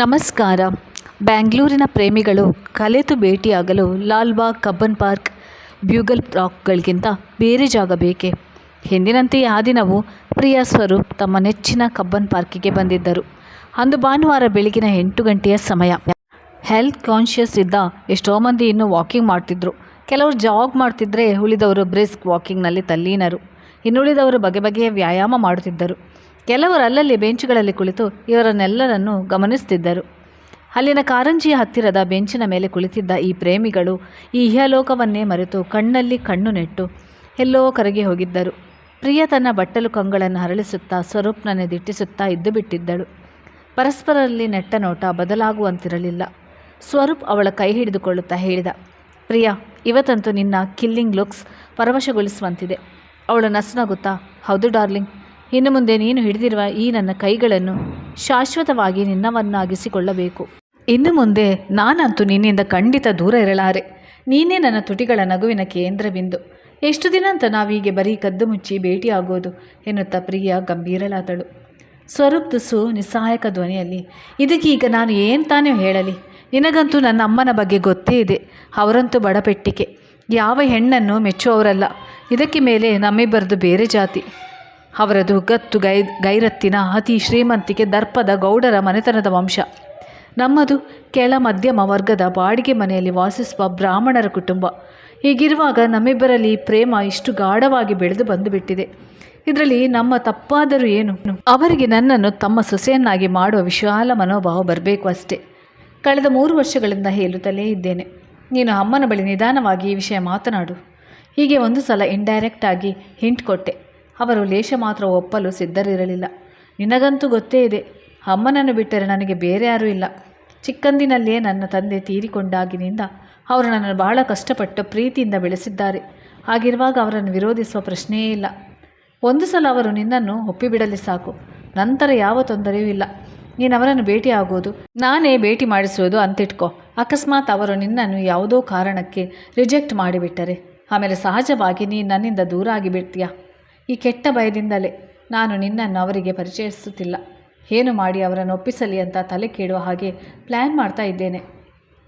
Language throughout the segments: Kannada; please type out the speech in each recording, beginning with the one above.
ನಮಸ್ಕಾರ. ಬ್ಯಾಂಗ್ಳೂರಿನ ಪ್ರೇಮಿಗಳು ಕಲೆತು ಭೇಟಿಯಾಗಲು ಲಾಲ್ಬಾಗ್ ಕಬ್ಬನ್ ಪಾರ್ಕ್, ಬ್ಯೂಗಲ್ ರಾಕ್ಗಳಿಗಿಂತ ಬೇರೆ ಜಾಗ ಬೇಕೆ? ಹಿಂದಿನಂತೆ ಆ ದಿನವೂ ಪ್ರಿಯಾ ಸ್ವರೂಪ್ ತಮ್ಮ ನೆಚ್ಚಿನ ಕಬ್ಬನ್ ಪಾರ್ಕಿಗೆ ಬಂದಿದ್ದರು. ಅಂದು ಭಾನುವಾರ ಬೆಳಗಿನ ಎಂಟು ಗಂಟೆಯ ಸಮಯ. ಹೆಲ್ತ್ ಕಾನ್ಷಿಯಸ್ ಇದ್ದ ಎಷ್ಟೋ ಮಂದಿ ಇನ್ನೂ ವಾಕಿಂಗ್ ಮಾಡ್ತಿದ್ರು. ಕೆಲವರು ಜಾಗ್ ಮಾಡ್ತಿದ್ರೆ ಉಳಿದವರು ಬ್ರಿಸ್ಕ್ ವಾಕಿಂಗ್ನಲ್ಲಿ ತಲ್ಲೀನರು. ಇನ್ನುಳಿದವರು ಬಗೆ ಬಗೆಯ ವ್ಯಾಯಾಮ ಮಾಡುತ್ತಿದ್ದರು. ಕೆಲವರು ಅಲ್ಲಲ್ಲಿ ಬೆಂಚುಗಳಲ್ಲಿ ಕುಳಿತು ಇವರನ್ನೆಲ್ಲರನ್ನು ಗಮನಿಸುತ್ತಿದ್ದರು ಅಲ್ಲಿನ ಕಾರಂಜಿಯ ಹತ್ತಿರದ ಬೆಂಚಿನ ಮೇಲೆ ಕುಳಿತಿದ್ದ ಈ ಪ್ರೇಮಿಗಳು ಈ ಇಹಲೋಕವನ್ನೇ ಮರೆತು ಕಣ್ಣಲ್ಲಿ ಕಣ್ಣು ನೆಟ್ಟು ಎಲ್ಲೋ ಕರಗಿ ಹೋಗಿದ್ದರು. ಪ್ರಿಯ ತನ್ನ ಬಟ್ಟಲು ಕಂಗಳನ್ನು ಹರಳಿಸುತ್ತಾ ಸ್ವರೂಪ್ನನ್ನೇ ದಿಟ್ಟಿಸುತ್ತಾ ಇದ್ದು ಬಿಟ್ಟಿದ್ದಳು. ಪರಸ್ಪರರಲ್ಲಿ ನೆಟ್ಟ ನೋಟ ಬದಲಾಗುವಂತಿರಲಿಲ್ಲ. ಸ್ವರೂಪ್ ಅವಳ ಕೈ ಹಿಡಿದುಕೊಳ್ಳುತ್ತಾ ಹೇಳಿದ, ಪ್ರಿಯಾ, ಇವತ್ತಂತೂ ನಿನ್ನ ಕಿಲ್ಲಿಂಗ್ ಲುಕ್ಸ್ ಪರವಶಗೊಳಿಸುವಂತಿದೆ. ಅವಳು ನಸುನಗುತ್ತಾ ಹೌದು ಡಾರ್ಲಿಂಗ್ ಇನ್ನು ಮುಂದೆ ನೀನು ಹಿಡಿದಿರುವ ಈ ನನ್ನ ಕೈಗಳನ್ನು ಶಾಶ್ವತವಾಗಿ ನಿನ್ನವನ್ನಾಗಿಸಿಕೊಳ್ಳಬೇಕು. ಇನ್ನು ಮುಂದೆ ನಾನಂತೂ ನಿನ್ನಿಂದ ಖಂಡಿತ ದೂರ ಇರಲಾರೆ. ನೀನೇ ನನ್ನ ತುಟಿಗಳ ನಗುವಿನ ಕೇಂದ್ರ ಬಿಂದು ಎಷ್ಟು ದಿನ ಅಂತ ನಾವೀಗೆ ಬರೀ ಕದ್ದು ಮುಚ್ಚಿ ಭೇಟಿಯಾಗೋದು ಎನ್ನುತ್ತಾ ಪ್ರಿಯ ಗಂಭೀರಲಾದಳು ಸ್ವರೂಪ್ ತುಸು ನಿಸ್ಸಹಾಯಕ ಧ್ವನಿಯಲ್ಲಿ ಇದಕ್ಕೀಗ ನಾನು ಏನು ತಾನೇ ಹೇಳಲಿ? ನಿನಗಂತೂ ನನ್ನ ಅಮ್ಮನ ಬಗ್ಗೆ ಗೊತ್ತೇ ಇದೆ. ಅವರಂತೂ ಬಡಪೆಟ್ಟಿಗೆ. ಯಾವ ಹೆಣ್ಣನ್ನು ಮೆಚ್ಚುವವರಲ್ಲ. ಇದಕ್ಕೆ ಮೇಲೆ ನಮ್ಮಿಬ್ಬರದು ಬೇರೆ ಜಾತಿ. ಅವರದು ಗತ್ತು ಗೈ, ಗೈರತ್ತಿನ ಅತಿ ಶ್ರೀಮಂತಿಕೆ ದರ್ಪದ ಗೌಡರ ಮನೆತನದ ವಂಶ. ನಮ್ಮದು ಕೆಳ ಮಧ್ಯಮ ವರ್ಗದ ಬಾಡಿಗೆ ಮನೆಯಲ್ಲಿ ವಾಸಿಸುವ ಬ್ರಾಹ್ಮಣರ ಕುಟುಂಬ. ಹೀಗಿರುವಾಗ ನಮ್ಮಿಬ್ಬರಲ್ಲಿ ಪ್ರೇಮ ಇಷ್ಟು ಗಾಢವಾಗಿ ಬೆಳೆದು ಬಂದುಬಿಟ್ಟಿದೆ. ಇದರಲ್ಲಿ ನಮ್ಮ ತಪ್ಪಾದರೂ ಏನು? ಅವರಿಗೆ ನನ್ನನ್ನು ತಮ್ಮ ಸೊಸೆಯನ್ನಾಗಿ ಮಾಡುವ ವಿಶಾಲ ಮನೋಭಾವ ಬರಬೇಕು ಅಷ್ಟೇ. ಕಳೆದ ಮೂರು ವರ್ಷಗಳಿಂದ ಹೇಳುತ್ತಲೇ ಇದ್ದೇನೆ. ನೀನು ಅಮ್ಮನ ಬಳಿ ನಿಧಾನವಾಗಿ ಈ ವಿಷಯ ಮಾತನಾಡು. ಹೀಗೆ ಒಂದು ಸಲ ಇಂಡೈರೆಕ್ಟ್ ಆಗಿ ಹಿಂಟ್ ಕೊಟ್ಟೆ. ಅವರು ಲೇಷ ಮಾತ್ರ ಒಪ್ಪಲು ಸಿದ್ಧರಿರಲಿಲ್ಲ. ನಿನಗಂತೂ ಗೊತ್ತೇ ಇದೆ, ಅಮ್ಮನನ್ನು ಬಿಟ್ಟರೆ ನನಗೆ ಬೇರೆ ಯಾರೂ ಇಲ್ಲ. ಚಿಕ್ಕಂದಿನಲ್ಲೇ ನನ್ನ ತಂದೆ ತೀರಿಕೊಂಡಾಗಿನಿಂದ ಅವರು ನನ್ನನ್ನು ಬಹಳ ಕಷ್ಟಪಟ್ಟು ಪ್ರೀತಿಯಿಂದ ಬೆಳೆಸಿದ್ದಾರೆ. ಹಾಗಿರುವಾಗ ಅವರನ್ನು ವಿರೋಧಿಸುವ ಪ್ರಶ್ನೆಯೇ ಇಲ್ಲ. ಒಂದು ಸಲ ಅವರು ನಿನ್ನನ್ನು ಒಪ್ಪಿಬಿಡಲಿ ಸಾಕು, ನಂತರ ಯಾವ ತೊಂದರೆಯೂ ಇಲ್ಲ. ನೀನು ಅವರನ್ನು ಆಗೋದು, ನಾನೇ ಭೇಟಿ ಮಾಡಿಸುವುದು ಅಂತಿಟ್ಕೋ. ಅಕಸ್ಮಾತ್ ಅವರು ನಿನ್ನನ್ನು ಯಾವುದೋ ಕಾರಣಕ್ಕೆ ರಿಜೆಕ್ಟ್ ಮಾಡಿಬಿಟ್ಟರೆ, ಆಮೇಲೆ ಸಹಜವಾಗಿ ನೀನು ನನ್ನಿಂದ ದೂರ ಆಗಿಬಿಡ್ತೀಯ? ಈ ಕೆಟ್ಟ ಭಯದಿಂದಲೇ ನಾನು ನಿನ್ನನ್ನು ಅವರಿಗೆ ಪರಿಚಯಿಸುತ್ತಿಲ್ಲ. ಏನು ಮಾಡಿ ಅವರನ್ನು ಒಪ್ಪಿಸಲಿ ಅಂತ ತಲೆ ಕೇಳುವ ಹಾಗೆ ಪ್ಲ್ಯಾನ್ ಮಾಡ್ತಾ ಇದ್ದೇನೆ.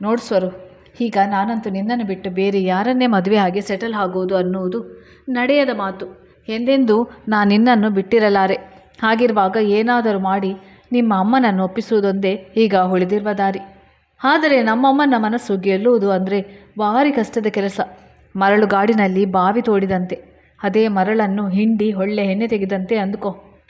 ನೋಡ್ಸ್ವರು ಈಗ ನಾನಂತೂ ನಿನ್ನನ್ನು ಬಿಟ್ಟು ಬೇರೆ ಯಾರನ್ನೇ ಮದುವೆ ಆಗಿ ಸೆಟಲ್ ಆಗುವುದು ಅನ್ನುವುದು ನಡೆಯದ ಮಾತು. ಎಂದೆಂದೂ ನಾನು ನಿನ್ನನ್ನು ಬಿಟ್ಟಿರಲಾರೆ. ಹಾಗಿರುವಾಗ ಏನಾದರೂ ಮಾಡಿ ನಿಮ್ಮ ಅಮ್ಮನನ್ನು ಒಪ್ಪಿಸುವುದೊಂದೇ ಈಗ ಉಳಿದಿರುವ ದಾರಿ. ಆದರೆ ನಮ್ಮಮ್ಮನ ಮನಸ್ಸು ಗೆಲ್ಲುವುದು ಅಂದರೆ ಭಾರಿ ಕಷ್ಟದ ಕೆಲಸ. ಮರಳು ಗಾಡಿನಲ್ಲಿ ಬಾವಿ ತೋಡಿದಂತೆ. ಅದೇ ಮರಳನ್ನು ಹಿಂಡಿ ಹೊಳ್ಳೆ ಎಣ್ಣೆ ತೆಗೆದಂತೆ ಅಂದುಕೋ.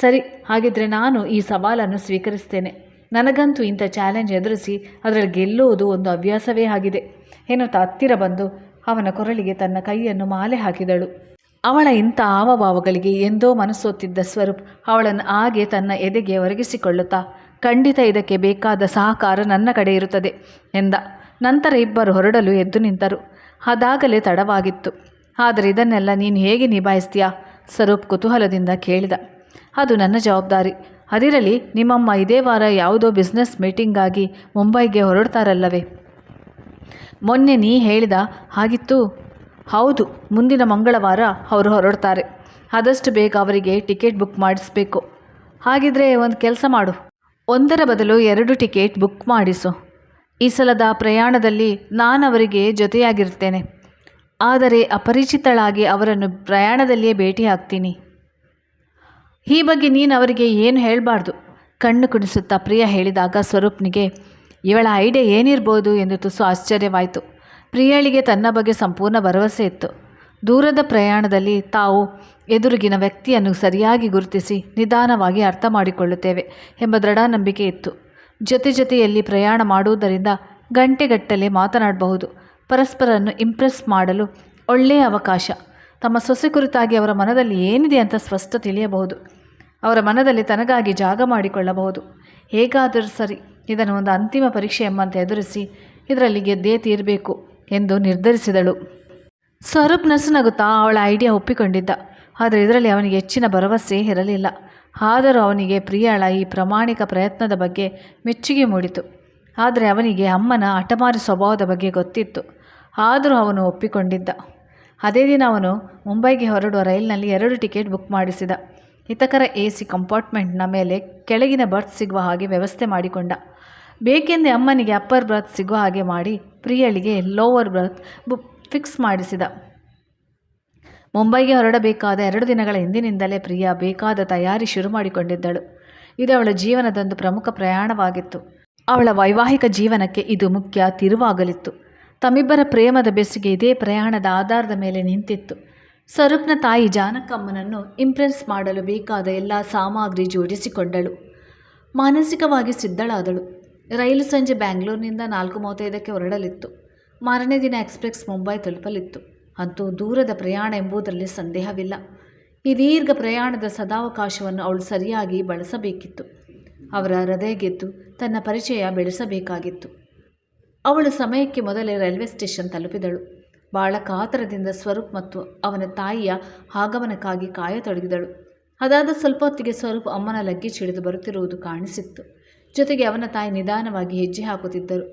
ಸರಿ, ಹಾಗಿದ್ರೆ ನಾನು ಈ ಸವಾಲನ್ನು ಸ್ವೀಕರಿಸ್ತೇನೆ. ನನಗಂತೂ ಇಂಥ ಚಾಲೆಂಜ್ ಎದುರಿಸಿ ಅದರಲ್ಲಿ ಗೆಲ್ಲುವುದು ಒಂದು ಅಭ್ಯಾಸವೇ ಆಗಿದೆ. ಏನೋ ಹತ್ತಿರ ಬಂದು ಅವನ ಕೊರಳಿಗೆ ತನ್ನ ಕೈಯನ್ನು ಮಾಲೆ ಹಾಕಿದಳು. ಅವಳ ಇಂಥ ಹಾವಭಾವಗಳಿಗೆ ಎಂದೋ ಮನಸ್ಸೋತಿದ್ದ ಸ್ವರೂಪ್ ಅವಳನ್ನು ಹಾಗೆ ತನ್ನ ಎದೆಗೆ ಒರಗಿಸಿಕೊಳ್ಳುತ್ತಾ, ಖಂಡಿತ ಇದಕ್ಕೆ ಬೇಕಾದ ಸಹಕಾರ ನನ್ನ ಕಡೆ ಇರುತ್ತದೆ, ಎಂದ. ನಂತರ ಇಬ್ಬರು ಹೊರಡಲು ಎದ್ದು ನಿಂತರು. ಅದಾಗಲೇ ತಡವಾಗಿತ್ತು. ಆದರೆ ಇದನ್ನೆಲ್ಲ ನೀನು ಹೇಗೆ ನಿಭಾಯಿಸ್ತೀಯಾ? ಸ್ವರೂಪ್ ಕುತೂಹಲದಿಂದ ಕೇಳಿದ. ಅದು ನನ್ನ ಜವಾಬ್ದಾರಿ. ಅದಿರಲಿ, ನಿಮ್ಮಮ್ಮ ಇದೇ ವಾರ ಯಾವುದೋ ಬಿಸ್ನೆಸ್ ಮೀಟಿಂಗಾಗಿ ಮುಂಬೈಗೆ ಹೊರಡ್ತಾರಲ್ಲವೇ? ಮೊನ್ನೆ ನೀ ಹೇಳಿದ ಹಾಗಿತ್ತು? ಹೌದು, ಮುಂದಿನ ಮಂಗಳವಾರ ಅವರು ಹೊರಡ್ತಾರೆ. ಆದಷ್ಟು ಬೇಗ ಅವರಿಗೆ ಟಿಕೆಟ್ ಬುಕ್ ಮಾಡಿಸ್ಬೇಕು. ಹಾಗಿದ್ರೆ ಒಂದು ಕೆಲಸ ಮಾಡು. ಒಂದರ ಬದಲು ಎರಡು ಟಿಕೆಟ್ ಬುಕ್ ಮಾಡಿಸು. ಈ ಸಲದ ಪ್ರಯಾಣದಲ್ಲಿ ನಾನು ಅವರಿಗೆ ಜೊತೆಯಾಗಿರ್ತೇನೆ. ಆದರೆ ಅಪರಿಚಿತಳಾಗಿ ಅವರನ್ನು ಪ್ರಯಾಣದಲ್ಲಿಯೇ ಭೇಟಿ ಆಗ್ತೀನಿ ಈ ಬಗ್ಗೆ ನೀನು ಅವರಿಗೆ ಏನು ಹೇಳಬಾರ್ದು? ಕಣ್ಣು ಕುಣಿಸುತ್ತಾ ಪ್ರಿಯ ಹೇಳಿದಾಗ ಸ್ವರೂಪ್ನಿಗೆ, ಇವಳ ಐಡಿಯಾ ಏನಿರ್ಬೋದು? ಎಂದು ತುಸು ಆಶ್ಚರ್ಯವಾಯಿತು. ಪ್ರಿಯಳಿಗೆ ತನ್ನ ಬಗ್ಗೆ ಸಂಪೂರ್ಣ ಭರವಸೆ ಇತ್ತು. ದೂರದ ಪ್ರಯಾಣದಲ್ಲಿ ತಾವು ಎದುರಿಗಿನ ವ್ಯಕ್ತಿಯನ್ನು ಸರಿಯಾಗಿ ಗುರುತಿಸಿ ನಿಧಾನವಾಗಿ ಅರ್ಥ ಮಾಡಿಕೊಳ್ಳುತ್ತೇವೆ ಎಂಬ ದೃಢ ನಂಬಿಕೆ ಇತ್ತು. ಜೊತೆ ಜೊತೆಯಲ್ಲಿ ಪ್ರಯಾಣ ಮಾಡುವುದರಿಂದ ಗಂಟೆಗಟ್ಟಲೆ ಮಾತನಾಡಬಹುದು. ಪರಸ್ಪರನ್ನು ಇಂಪ್ರೆಸ್ ಮಾಡಲು ಒಳ್ಳೆಯ ಅವಕಾಶ. ತಮ್ಮ ಸೊಸೆ ಕುರಿತಾಗಿ ಅವರ ಮನದಲ್ಲಿ ಏನಿದೆ ಅಂತ ಸ್ಪಷ್ಟ ತಿಳಿಯಬಹುದು. ಅವರ ಮನದಲ್ಲಿ ತನಗಾಗಿ ಜಾಗ ಮಾಡಿಕೊಳ್ಳಬಹುದು. ಹೇಗಾದರೂ ಸರಿ, ಇದನ್ನು ಒಂದು ಅಂತಿಮ ಪರೀಕ್ಷೆ ಎಂಬಂತೆ ಎದುರಿಸಿ ಇದರಲ್ಲಿ ಗೆದ್ದೇ ತೀರಬೇಕು ಎಂದು ನಿರ್ಧರಿಸಿದಳು. ಸ್ವರೂಪ್ ನಸುನಗುತ್ತಾ ಅವಳ ಐಡಿಯಾ ಒಪ್ಪಿಕೊಂಡಿದ್ದ. ಆದರೆ ಇದರಲ್ಲಿ ಅವನಿಗೆ ಹೆಚ್ಚಿನ ಭರವಸೆ ಇರಲಿಲ್ಲ. ಆದರೂ ಅವನಿಗೆ ಪ್ರಿಯಳ ಈ ಪ್ರಾಮಾಣಿಕ ಪ್ರಯತ್ನದ ಬಗ್ಗೆ ಮೆಚ್ಚುಗೆ ಮೂಡಿತು. ಆದರೆ ಅವನಿಗೆ ಅಮ್ಮನ ಹಠಮಾರಿ ಸ್ವಭಾವದ ಬಗ್ಗೆ ಗೊತ್ತಿತ್ತು. ಆದರೂ ಅವನು ಒಪ್ಪಿಕೊಂಡಿದ್ದ. ಅದೇ ದಿನ ಅವನು ಮುಂಬೈಗೆ ಹೊರಡುವ ರೈಲಿನಲ್ಲಿ ಎರಡು ಟಿಕೆಟ್ ಬುಕ್ ಮಾಡಿಸಿದ. ಹಿತಕರ ಎ ಸಿ ಕಂಪಾರ್ಟ್ಮೆಂಟ್ನ ಮೇಲೆ ಕೆಳಗಿನ ಬರ್ತ್ ಸಿಗುವ ಹಾಗೆ ವ್ಯವಸ್ಥೆ ಮಾಡಿಕೊಂಡ. ಬೇಕೆಂದೇ ಅಮ್ಮನಿಗೆ ಅಪ್ಪರ್ ಬರ್ತ್ ಸಿಗುವ ಹಾಗೆ ಮಾಡಿ ಪ್ರಿಯಳಿಗೆ ಲೋವರ್ ಬರ್ತ್ ಬುಕ್ ಫಿಕ್ಸ್ ಮಾಡಿಸಿದ. ಮುಂಬೈಗೆ ಹೊರಡಬೇಕಾದ ಎರಡು ದಿನಗಳ ಹಿಂದಿನಿಂದಲೇ ಪ್ರಿಯಾ ಬೇಕಾದ ತಯಾರಿ ಶುರು ಮಾಡಿಕೊಂಡಿದ್ದಳು. ಇದು ಅವಳ ಜೀವನದೊಂದು ಪ್ರಮುಖ ಪ್ರಯಾಣವಾಗಿತ್ತು. ಅವಳ ವೈವಾಹಿಕ ಜೀವನಕ್ಕೆ ಇದು ಮುಖ್ಯ ತಿರುವಾಗಲಿತ್ತು. ತಮ್ಮಿಬ್ಬರ ಪ್ರೇಮದ ಬೆಸುಗೆ ಇದೇ ಪ್ರಯಾಣದ ಆಧಾರದ ಮೇಲೆ ನಿಂತಿತ್ತು. ಸ್ವರೂಪ್ನ ತಾಯಿ ಜಾನಕಮ್ಮನನ್ನು ಇಂಪ್ರೆಸ್ ಮಾಡಲು ಬೇಕಾದ ಎಲ್ಲ ಸಾಮಗ್ರಿ ಜೋಡಿಸಿಕೊಂಡಳು. ಮಾನಸಿಕವಾಗಿ ಸಿದ್ಧಳಾದಳು. ರೈಲು ಸಂಜೆ ಬ್ಯಾಂಗ್ಳೂರಿನಿಂದ ನಾಲ್ಕು ಮೂವತ್ತೈದಕ್ಕೆ ಹೊರಡಲಿತ್ತು. ಮಾರನೇ ದಿನ ಎಕ್ಸ್ಪ್ರೆಸ್ ಮುಂಬೈ ತಲುಪಲಿತ್ತು. ಅಂತೂ ದೂರದ ಪ್ರಯಾಣ ಎಂಬುದರಲ್ಲಿ ಸಂದೇಹವಿಲ್ಲ. ಈ ದೀರ್ಘ ಪ್ರಯಾಣದ ಸದಾವಕಾಶವನ್ನು ಅವಳು ಸರಿಯಾಗಿ ಬಳಸಬೇಕಿತ್ತು. ಅವರ ಹೃದಯ ಗೆದ್ದು ತನ್ನ ಪರಿಚಯ ಬೆಳೆಸಬೇಕಾಗಿತ್ತು. ಅವಳು ಸಮಯಕ್ಕೆ ಮೊದಲೇ ರೈಲ್ವೆ ಸ್ಟೇಷನ್ ತಲುಪಿದಳು. ಬಹಳ ಕಾತರದಿಂದ ಸ್ವರೂಪ್ ಮತ್ತು ಅವನ ತಾಯಿಯ ಆಗಮನಕ್ಕಾಗಿ ಕಾಯತೊಡಗಿದಳು ಅದಾದ ಸ್ವಲ್ಪ ಹೊತ್ತಿಗೆ ಸ್ವರೂಪ್ ಅಮ್ಮನ ಲಗ್ಗೇಜ್ ಹಿಡಿದು ಬರುತ್ತಿರುವುದು ಕಾಣಿಸಿತ್ತು. ಜೊತೆಗೆ ಅವನ ತಾಯಿ ನಿಧಾನವಾಗಿ ಹೆಜ್ಜೆ ಹಾಕುತ್ತಿದ್ದರು.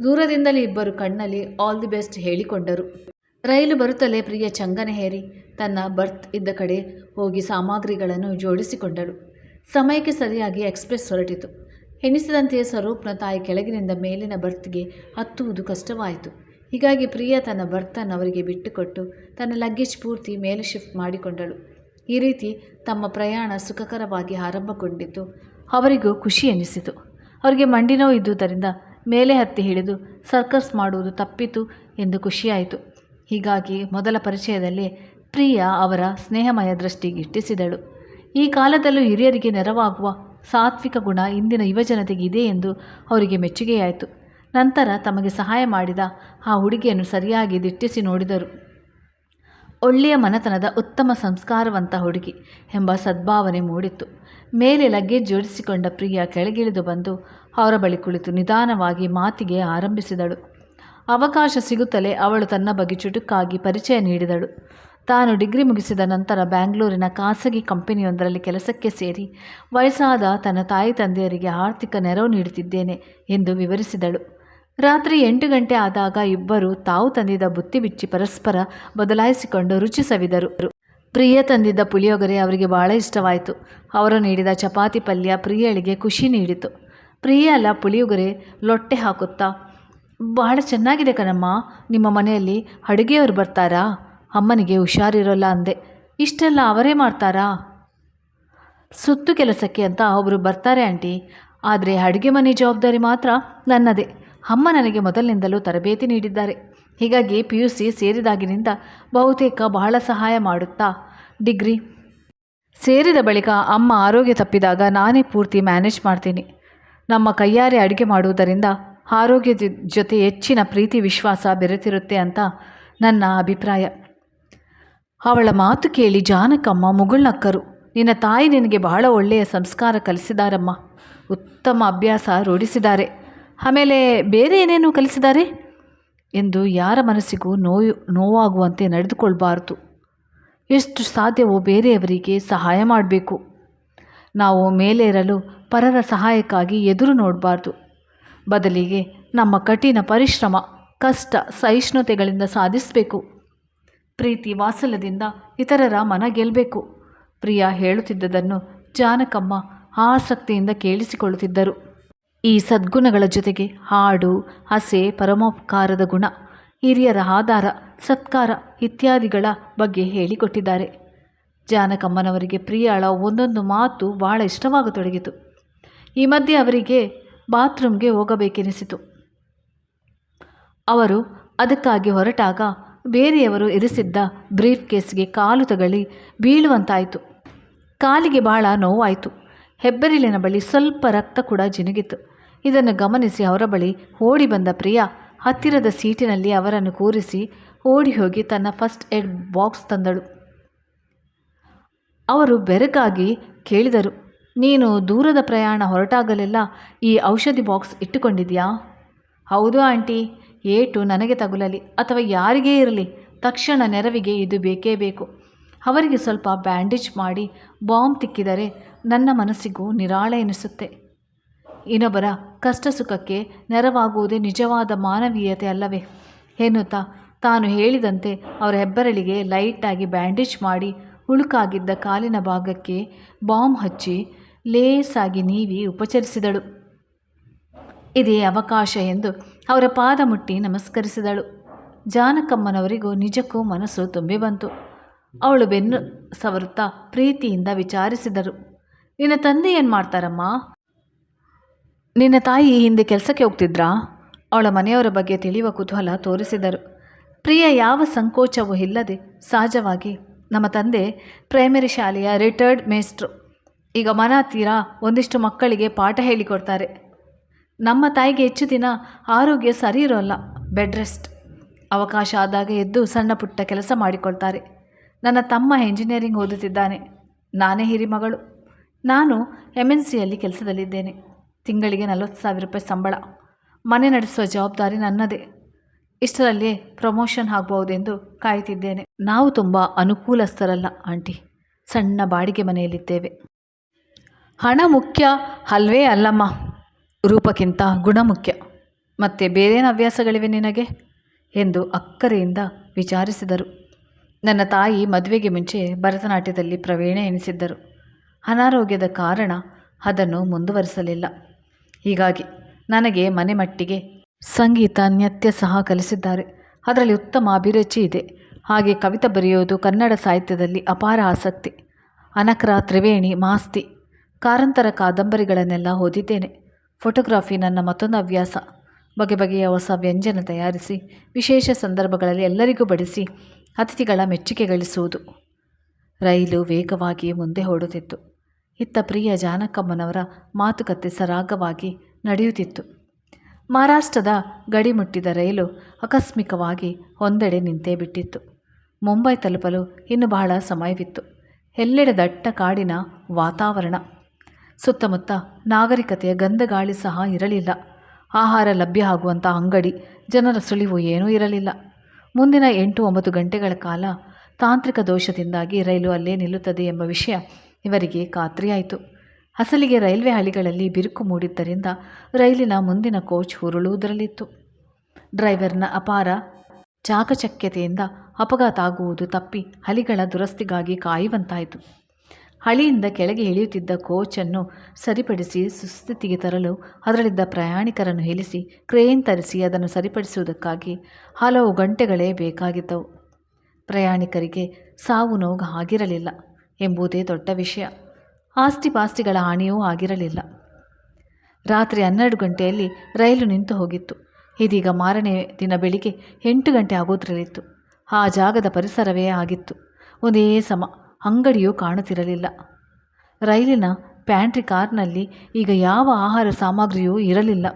ದೂರದಿಂದಲೇ ಇಬ್ಬರು ಕಣ್ಣಲ್ಲಿ ಆಲ್ ದಿ ಬೆಸ್ಟ್ ಹೇಳಿಕೊಂಡರು. ರೈಲು ಬರುತ್ತಲೇ ಪ್ರಿಯ ಚಂಗನೆ ಹೇರಿ, ತನ್ನ ಬರ್ತ್ ಇದ್ದ ಕಡೆ ಹೋಗಿ ಸಾಮಗ್ರಿಗಳನ್ನು ಜೋಡಿಸಿಕೊಂಡಳು ಸಮಯಕ್ಕೆ ಸರಿಯಾಗಿ ಎಕ್ಸ್ಪ್ರೆಸ್ ಹೊರಟಿತು. ಎಣಿಸಿದಂತೆಯೇ ಸ್ವರೂಪ್ನ ತಾಯಿ ಕೆಳಗಿನಿಂದ ಮೇಲಿನ ಬರ್ತ್ಗೆ ಹತ್ತುವುದು ಕಷ್ಟವಾಯಿತು. ಹೀಗಾಗಿ ಪ್ರಿಯಾ ತನ್ನ ಬರ್ತನ್ನು ಅವರಿಗೆ ಬಿಟ್ಟುಕೊಟ್ಟು ತನ್ನ ಲಗ್ಗೇಜ್ ಪೂರ್ತಿ ಮೇಲೆ ಶಿಫ್ಟ್ ಮಾಡಿಕೊಂಡಳು. ಈ ರೀತಿ ತಮ್ಮ ಪ್ರಯಾಣ ಸುಖಕರವಾಗಿ ಆರಂಭಗೊಂಡಿತು. ಅವರಿಗೂ ಖುಷಿ ಎನಿಸಿತು. ಅವರಿಗೆ ಮಂಡಿ ನೋವು ಇದ್ದುದರಿಂದ ಮೇಲೆ ಹತ್ತಿ ಹಿಡಿದು ಸರ್ಕಸ್ ಮಾಡುವುದು ತಪ್ಪಿತು ಎಂದು ಖುಷಿಯಾಯಿತು. ಹೀಗಾಗಿ ಮೊದಲ ಪರಿಚಯದಲ್ಲಿ ಪ್ರಿಯಾ ಅವರ ಸ್ನೇಹಮಯ ದೃಷ್ಟಿಗಿಟ್ಟಿಸಿದಳು ಈ ಕಾಲದಲ್ಲೂ ಹಿರಿಯರಿಗೆ ನೆರವಾಗುವ ಸಾತ್ವಿಕ ಗುಣ ಇಂದಿನ ಯುವಜನತೆಗೆ ಇದೆ ಎಂದು ಅವರಿಗೆ ಮೆಚ್ಚುಗೆಯಾಯಿತು. ನಂತರ ತಮಗೆ ಸಹಾಯ ಮಾಡಿದ ಆ ಹುಡುಗಿಯನ್ನು ಸರಿಯಾಗಿ ದಿಟ್ಟಿಸಿ ನೋಡಿದರು. ಒಳ್ಳೆಯ ಮನತನದ ಉತ್ತಮ ಸಂಸ್ಕಾರವಂತ ಹುಡುಗಿ ಎಂಬ ಸದ್ಭಾವನೆ ಮೂಡಿತ್ತು. ಮೇಲೆ ಲಗೇಜ್ ಜೋಡಿಸಿಕೊಂಡ ಪ್ರಿಯ ಕೆಳಗಿಳಿದು ಬಂದು ಅವರ ಬಳಿ ಕುಳಿತು ನಿಧಾನವಾಗಿ ಮಾತಿಗೆ ಆರಂಭಿಸಿದಳು. ಅವಕಾಶ ಸಿಗುತ್ತಲೇ ಅವಳು ತನ್ನ ಬಗ್ಗೆ ಚುಟುಕಾಗಿ ಪರಿಚಯ ನೀಡಿದಳು. ತಾನು ಡಿಗ್ರಿ ಮುಗಿಸಿದ ನಂತರ ಬ್ಯಾಂಗ್ಳೂರಿನ ಖಾಸಗಿ ಕಂಪನಿಯೊಂದರಲ್ಲಿ ಕೆಲಸಕ್ಕೆ ಸೇರಿ ವಯಸ್ಸಾದ ತನ್ನ ತಾಯಿ ತಂದೆಯರಿಗೆ ಆರ್ಥಿಕ ನೆರವು ನೀಡುತ್ತಿದ್ದೇನೆ ಎಂದು ವಿವರಿಸಿದಳು. ರಾತ್ರಿ ಎಂಟು ಗಂಟೆ ಆದಾಗ ಇಬ್ಬರು ತಾವು ತಂದಿದ್ದ ಬುತ್ತಿ ಬಿಚ್ಚಿ ಪರಸ್ಪರ ಬದಲಾಯಿಸಿಕೊಂಡು ರುಚಿ ಸವಿದರು. ಪ್ರಿಯ ತಂದಿದ್ದ ಪುಳಿಯೋಗರೆ ಅವರಿಗೆ ಬಹಳ ಇಷ್ಟವಾಯಿತು. ಅವರು ನೀಡಿದ ಚಪಾತಿ ಪಲ್ಯ ಪ್ರಿಯಳಿಗೆ ಖುಷಿ ನೀಡಿತು. ಪ್ರಿಯ ಅಲ್ಲ, ಪುಳಿಯೋಗರೆ, ಲೊಟ್ಟೆ ಹಾಕುತ್ತಾ, ಬಹಳ ಚೆನ್ನಾಗಿದೆ ಕಣಮ್ಮ, ನಿಮ್ಮ ಮನೆಯಲ್ಲಿ ಅಡುಗೆಯವರು ಬರ್ತಾರಾ? ಅಮ್ಮನಿಗೆ ಹುಷಾರಿರೋಲ್ಲ ಅಂದೆ. ಇಷ್ಟೆಲ್ಲ ಅವರೇ ಮಾಡ್ತಾರಾ? ಸುತ್ತು ಕೆಲಸಕ್ಕೆ ಅಂತ ಒಬ್ಬರು ಬರ್ತಾರೆ ಆಂಟಿ. ಆದರೆ ಅಡುಗೆ ಮನೆ ಜವಾಬ್ದಾರಿ ಮಾತ್ರ ನನ್ನದೇ. ಅಮ್ಮ ನನಗೆ ಮೊದಲಿನಿಂದಲೂ ತರಬೇತಿ ನೀಡಿದ್ದಾರೆ. ಹೀಗಾಗಿ ಪಿ ಯು ಸಿ ಸೇರಿದಾಗಿನಿಂದ ಬಹುತೇಕ ಬಹಳ ಸಹಾಯ ಮಾಡುತ್ತಾ? ಡಿಗ್ರಿ. ಸೇರಿದ ಬಳಿಕ ಅಮ್ಮ ಆರೋಗ್ಯ ತಪ್ಪಿದಾಗ ನಾನೇ ಪೂರ್ತಿ ಮ್ಯಾನೇಜ್ ಮಾಡ್ತೀನಿ. ನಮ್ಮ ಕೈಯಾರೆ ಅಡುಗೆ ಮಾಡುವುದರಿಂದ ಆರೋಗ್ಯದ ಜೊತೆ ಹೆಚ್ಚಿನ ಪ್ರೀತಿ, ವಿಶ್ವಾಸ ಬೆರೆತಿರುತ್ತೆ ಅಂತ ನನ್ನ ಅಭಿಪ್ರಾಯ. ಅವಳ ಮಾತು ಕೇಳಿ ಜಾನಕಮ್ಮ ಮುಗುಳ್ನಕ್ಕರು. ನಿನ್ನ ತಾಯಿ ನಿನಗೆ ಬಹಳ ಒಳ್ಳೆಯ ಸಂಸ್ಕಾರ ಕಲಿಸಿದಾರಮ್ಮ. ಉತ್ತಮ ಅಭ್ಯಾಸ ರೂಢಿಸಿದ್ದಾರೆ. ಆಮೇಲೆ ಬೇರೆ ಏನೇನು ಕಲಿಸಿದ್ದಾರೆ ಎಂದು ಯಾರ ಮನಸ್ಸಿಗೂ ನೋವು ನೋವಾಗುವಂತೆ ನಡೆದುಕೊಳ್ಬಾರ್ದು. ಎಷ್ಟು ಸಾಧ್ಯವೋ ಬೇರೆಯವರಿಗೆ ಸಹಾಯ ಮಾಡಬೇಕು. ನಾವು ಮೇಲೇರಲು ಪರರ ಸಹಾಯಕ್ಕಾಗಿ ಎದುರು ನೋಡಬಾರ್ದು. ಬದಲಿಗೆ ನಮ್ಮ ಕಠಿಣ ಪರಿಶ್ರಮ, ಕಷ್ಟ, ಸಹಿಷ್ಣುತೆಗಳಿಂದ ಸಾಧಿಸಬೇಕು. ಪ್ರೀತಿ ವಾತ್ಸಲ್ಯದಿಂದ ಇತರರ ಮನ ಗೆಲ್ಲಬೇಕು ಪ್ರಿಯ ಹೇಳುತ್ತಿದ್ದದನ್ನು ಜಾನಕಮ್ಮ ಆಸಕ್ತಿಯಿಂದ ಕೇಳಿಸಿಕೊಳ್ಳುತ್ತಿದ್ದರು. ಈ ಸದ್ಗುಣಗಳ ಜೊತೆಗೆ ಹಾಡು, ಹಸೆ, ಪರಮೋಪಕಾರದ ಗುಣ, ಹಿರಿಯರ ಆಧಾರ, ಸತ್ಕಾರ ಇತ್ಯಾದಿಗಳ ಬಗ್ಗೆ ಹೇಳಿಕೊಟ್ಟಿದ್ದಾರೆ. ಜಾನಕಮ್ಮನವರಿಗೆ ಪ್ರಿಯಾಳ ಒಂದೊಂದು ಮಾತು ಬಹಳ ಇಷ್ಟವಾಗತೊಡಗಿತು. ಈ ಮಧ್ಯೆ ಅವರಿಗೆ ಬಾತ್ರೂಮ್ಗೆ ಹೋಗಬೇಕೆನಿಸಿತು. ಅವರು ಅದಕ್ಕಾಗಿ ಹೊರಟಾಗ ಬೇರೆಯವರು ಇರಿಸಿದ್ದ ಬ್ರೀಫ್ ಕೇಸ್ಗೆ ಕಾಲು ತಗಳಿ ಬೀಳುವಂತಾಯಿತು. ಕಾಲಿಗೆ ಬಹಳ ನೋವಾಯಿತು. ಹೆಬ್ಬೆರಳಿನ ಬಳಿ ಸ್ವಲ್ಪ ರಕ್ತ ಕೂಡ ಜಿನುಗಿತು ಇದನ್ನು ಗಮನಿಸಿ ಅವರ ಬಳಿ ಓಡಿ ಬಂದ ಪ್ರಿಯಾ ಹತ್ತಿರದ ಸೀಟಿನಲ್ಲಿ ಅವರನ್ನು ಕೂರಿಸಿ ಓಡಿ ಹೋಗಿ ತನ್ನ ಫಸ್ಟ್ ಏಡ್ ಬಾಕ್ಸ್ ತಂದಳು. ಅವರು ಬೆರಗಾಗಿ ಕೇಳಿದರು, ನೀನು ದೂರದ ಪ್ರಯಾಣ ಹೊರಟಾಗಲೆಲ್ಲ ಈ ಔಷಧಿ ಬಾಕ್ಸ್ ಇಟ್ಟುಕೊಂಡಿದ್ಯಾ? ಹೌದು ಆಂಟಿ. ಏಟು ನನಗೆ ತಗುಲಲಿ ಅಥವಾ ಯಾರಿಗೇ ಇರಲಿ, ತಕ್ಷಣ ನೆರವಿಗೆ ಇದು ಬೇಕೇ ಬೇಕು. ಅವರಿಗೆ ಸ್ವಲ್ಪ ಬ್ಯಾಂಡೇಜ್ ಮಾಡಿ ಬಾಂಬ್ ತಿಕ್ಕಿದರೆ ನನ್ನ ಮನಸ್ಸಿಗೂ ನಿರಾಳ ಎನಿಸುತ್ತೆ. ಇನ್ನೊಬ್ಬರ ಕಷ್ಟ ಸುಖಕ್ಕೆ ನೆರವಾಗುವುದೇ ನಿಜವಾದ ಮಾನವೀಯತೆ ಅಲ್ಲವೇ? ಎನ್ನುತ್ತಾ ತಾನು ಹೇಳಿದಂತೆ ಅವರ ಹೆಬ್ಬರಳಿಗೆ ಲೈಟಾಗಿ ಬ್ಯಾಂಡೇಜ್ ಮಾಡಿ ಹುಳುಕಾಗಿದ್ದ ಕಾಲಿನ ಭಾಗಕ್ಕೆ ಬಾಂಬ್ ಹಚ್ಚಿ ಲೇಸಾಗಿ ನೀವಿ ಉಪಚರಿಸಿದಳು. ಇದೇ ಅವಕಾಶ ಎಂದು ಅವರ ಪಾದ ಮುಟ್ಟಿ ನಮಸ್ಕರಿಸಿದಳು. ಜಾನಕಮ್ಮನವರಿಗೂ ನಿಜಕ್ಕೂ ಮನಸ್ಸು ತುಂಬಿ ಬಂತು. ಅವಳು ಬೆನ್ನು ಸವರುತ್ತಾ ಪ್ರೀತಿಯಿಂದ ವಿಚಾರಿಸಿದರು. ನಿನ್ನ ತಂದೆ ಏನು ಮಾಡ್ತಾರಮ್ಮ? ನಿನ್ನ ತಾಯಿ ಹಿಂದೆ ಕೆಲಸಕ್ಕೆ ಹೋಗ್ತಿದ್ರಾ? ಅವಳ ಮನೆಯವರ ಬಗ್ಗೆ ತಿಳಿಯುವ ಕುತೂಹಲ ತೋರಿಸಿದರು. ಪ್ರಿಯ, ಯಾವ ಸಂಕೋಚವೂ ಇಲ್ಲದೆ ಸಹಜವಾಗಿ ನಮ್ಮ ತಂದೆ ಪ್ರೈಮರಿ ಶಾಲೆಯ ರಿಟೈರ್ಡ್ ಮೇಸ್ಟ್ರು ಈಗ ಮನ ತೀರಾ ಒಂದಿಷ್ಟು ಮಕ್ಕಳಿಗೆ ಪಾಠ ಹೇಳಿಕೊಡ್ತಾರೆ. ನಮ್ಮ ತಾಯಿಗೆ ಹೆಚ್ಚು ದಿನ ಆರೋಗ್ಯ ಸರಿ ಇರೋಲ್ಲ. Bed rest. ಅವಕಾಶ ಆದಾಗ ಎದ್ದು ಸಣ್ಣ ಪುಟ್ಟ ಕೆಲಸ ಮಾಡಿಕೊಳ್ತಾರೆ. ನನ್ನ ತಮ್ಮ ಎಂಜಿನಿಯರಿಂಗ್ ಓದುತ್ತಿದ್ದಾನೆ. ನಾನೇ ಹಿರಿಮಗಳು ನಾನು ಎಂ ಎನ್ ಸಿಯಲ್ಲಿ ಕೆಲಸದಲ್ಲಿದ್ದೇನೆ. ತಿಂಗಳಿಗೆ ನಲವತ್ತು ಸಾವಿರ ರೂಪಾಯಿ ಸಂಬಳ. ಮನೆ ನಡೆಸುವ ಜವಾಬ್ದಾರಿ ನನ್ನದೇ. ಇಷ್ಟರಲ್ಲೇ ಪ್ರಮೋಷನ್ ಆಗಬಹುದೆಂದು ಕಾಯುತ್ತಿದ್ದೇನೆ. ನಾವು ತುಂಬ ಅನುಕೂಲಸ್ಥರಲ್ಲ, ಆಂಟಿ. ಸಣ್ಣ ಬಾಡಿಗೆ ಮನೆಯಲ್ಲಿದ್ದೇವೆ. ಹಣ ಮುಖ್ಯ ಅಲ್ವೇ ಅಲ್ಲಮ್ಮ. ರೂಪಕ್ಕಿಂತ ಗುಣ ಮುಖ್ಯ ಮತ್ತೆ ಬೇರೇನು ಹವ್ಯಾಸಗಳಿವೆ ನಿನಗೆ? ಎಂದು ಅಕ್ಕರೆಯಿಂದ ವಿಚಾರಿಸಿದರು. ನನ್ನ ತಾಯಿ ಮದುವೆಗೆ ಮುಂಚೆ ಭರತನಾಟ್ಯದಲ್ಲಿ ಪ್ರವೀಣೆ ಎನಿಸಿದ್ದರು. ಅನಾರೋಗ್ಯದ ಕಾರಣ ಅದನ್ನು ಮುಂದುವರಿಸಲಿಲ್ಲ. ಹೀಗಾಗಿ ನನಗೆ ಮನೆ ಮಟ್ಟಿಗೆ ಸಂಗೀತ, ನೃತ್ಯ ಸಹ ಕಲಿಸಿದ್ದಾರೆ. ಅದರಲ್ಲಿ ಉತ್ತಮ ಅಭಿರುಚಿ ಇದೆ. ಹಾಗೆ ಕವಿತೆ ಬರೆಯೋದು ಕನ್ನಡ ಸಾಹಿತ್ಯದಲ್ಲಿ ಅಪಾರ ಆಸಕ್ತಿ. ಅನಕ್ರ ತ್ರಿವೇಣಿ ಮಾಸ್ತಿ, ಕಾರಂತರ ಕಾದಂಬರಿಗಳನ್ನೆಲ್ಲ ಓದಿದ್ದೇನೆ. ಫೋಟೋಗ್ರಫಿ ನನ್ನ ಮತ್ತೊಂದು ಹವ್ಯಾಸ. ಬಗೆ ಬಗೆಯ ಹೊಸ ವ್ಯಂಜನ ತಯಾರಿಸಿ, ವಿಶೇಷ ಸಂದರ್ಭಗಳಲ್ಲಿ ಎಲ್ಲರಿಗೂ ಬಡಿಸಿ, ಅತಿಥಿಗಳ ಮೆಚ್ಚುಗೆ ಗಳಿಸುವುದು ರೈಲು ವೇಗವಾಗಿ ಮುಂದೆ ಓಡುತ್ತಿತ್ತು. ಇತ್ತ ಪ್ರಿಯ ಜಾನಕಮ್ಮನವರ ಮಾತುಕತೆ ಸರಾಗವಾಗಿ ನಡೆಯುತ್ತಿತ್ತು. ಮಹಾರಾಷ್ಟ್ರದ ಗಡಿ ಮುಟ್ಟಿದ ರೈಲು ಆಕಸ್ಮಿಕವಾಗಿ ಒಂದೆಡೆ ನಿಂತೇ ಬಿಟ್ಟಿತ್ತು. ಮುಂಬೈ ತಲುಪಲು ಇನ್ನು ಬಹಳ ಸಮಯವಿತ್ತು. ಎಲ್ಲೆಡೆ ದಟ್ಟ ಕಾಡಿನ ವಾತಾವರಣ. ಸುತ್ತಮುತ್ತ ನಾಗರಿಕತೆಯ ಗಂಧಗಾಳಿ ಸಹ ಇರಲಿಲ್ಲ. ಆಹಾರ ಲಭ್ಯ ಆಗುವಂಥ ಅಂಗಡಿ, ಜನರ ಸುಳಿವು ಏನೂ ಇರಲಿಲ್ಲ. ಮುಂದಿನ ಎಂಟು ಒಂಬತ್ತು ಗಂಟೆಗಳ ಕಾಲ ತಾಂತ್ರಿಕ ದೋಷದಿಂದಾಗಿ ರೈಲು ಅಲ್ಲೇ ನಿಲ್ಲುತ್ತದೆ ಎಂಬ ವಿಷಯ ಇವರಿಗೆ ಖಾತ್ರಿಯಾಯಿತು. ಅಸಲಿಗೆ ರೈಲ್ವೆ ಹಳಿಗಳಲ್ಲಿ ಬಿರುಕು ಮೂಡಿದ್ದರಿಂದ ರೈಲಿನ ಮುಂದಿನ ಕೋಚ್ ಉರುಳುವುದರಲ್ಲಿತ್ತು. ಡ್ರೈವರ್ನ ಅಪಾರ ಚಾಕಚಕ್ಯತೆಯಿಂದ ಅಪಘಾತ ಆಗುವುದು ತಪ್ಪಿ ಹಳಿಗಳ ದುರಸ್ತಿಗಾಗಿ ಕಾಯುವಂತಾಯಿತು. ಹಳಿಯಿಂದ ಕೆಳಗೆ ಇಳಿಯುತ್ತಿದ್ದ ಕೋಚನ್ನು ಸರಿಪಡಿಸಿ ಸುಸ್ಥಿತಿಗೆ ತರಲು ಅದರಲ್ಲಿದ್ದ ಪ್ರಯಾಣಿಕರನ್ನು ಇಳಿಸಿ ಕ್ರೇನ್ ತರಿಸಿ ಅದನ್ನು ಸರಿಪಡಿಸುವುದಕ್ಕಾಗಿ ಹಲವು ಗಂಟೆಗಳೇ ಬೇಕಾಗಿದ್ದವು. ಪ್ರಯಾಣಿಕರಿಗೆ ಸಾವು ನೋವು ಆಗಿರಲಿಲ್ಲ ಎಂಬುದೇ ದೊಡ್ಡ ವಿಷಯ. ಆಸ್ತಿಪಾಸ್ತಿಗಳ ಹಾನಿಯೂ ಆಗಿರಲಿಲ್ಲ. ರಾತ್ರಿ ಹನ್ನೆರಡು ಗಂಟೆಯಲ್ಲಿ ರೈಲು ನಿಂತು ಹೋಗಿತ್ತು. ಇದೀಗ ಮಾರನೇ ದಿನ ಬೆಳಿಗ್ಗೆ ಎಂಟು ಗಂಟೆ ಆಗೋದ್ರಲ್ಲಿತ್ತು. ಆ ಜಾಗದ ಪರಿಸರವೇ ಆಗಿತ್ತು. ಒಂದೇ ಸಮ ಅಂಗಡಿಯೂ ಕಾಣುತ್ತಿರಲಿಲ್ಲ. ರೈಲಿನ ಪ್ಯಾಂಟ್ರಿ ಕಾರ್ನಲ್ಲಿ ಈಗ ಯಾವ ಆಹಾರ ಸಾಮಗ್ರಿಯೂ ಇರಲಿಲ್ಲ.